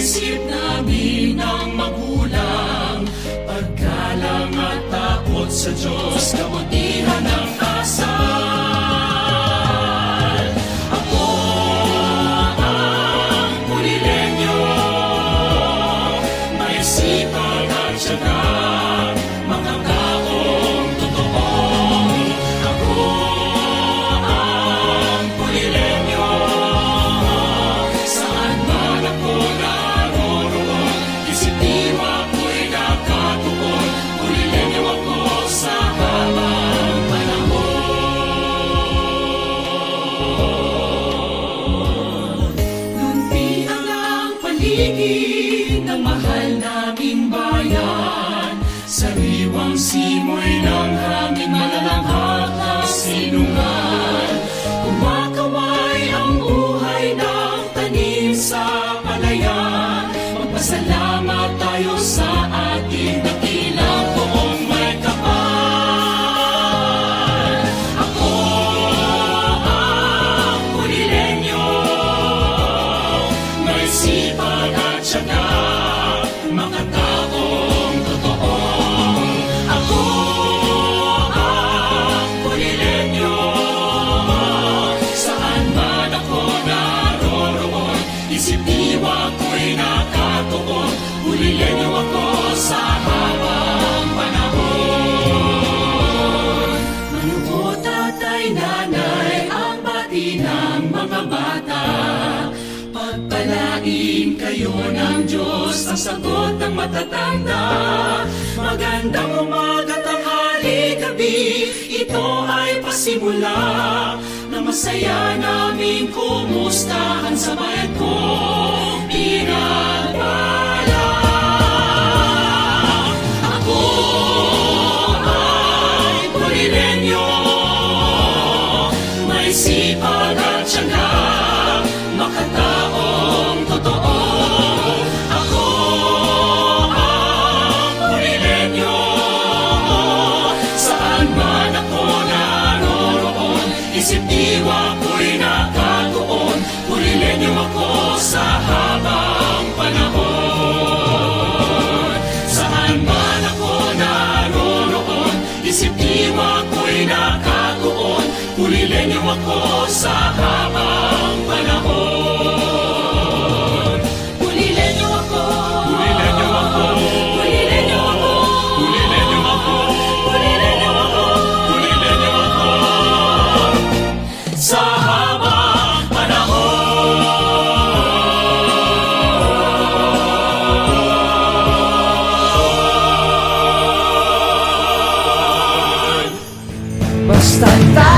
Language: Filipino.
Inisip namin ang magulang Paggalang at takot sa Diyos. Paligid ng mahal naming bayan, sariwang simoy ng hangin malalanghap na sinungan. Kumakaway ang buhay ng tanim sa palayan, magpasalamat pulilenyo ako sa habang panahon. Manuho tatay nanay ang bati ng mga bata. Kayo ng Diyos ang sagot ng matatanda. Magandang umaga, tanghali, gabi Ito ay pasimula. Na masaya namin kumustahan sa bayan ko. Pinagpala สีพระราชนามคต ako sa habang panahon Pulilenyo ako Pulilenyo ako Pulilenyo ako Pulilenyo ako Pulilenyo ako Pulilenyo ako Sa habang panahon Basta tayo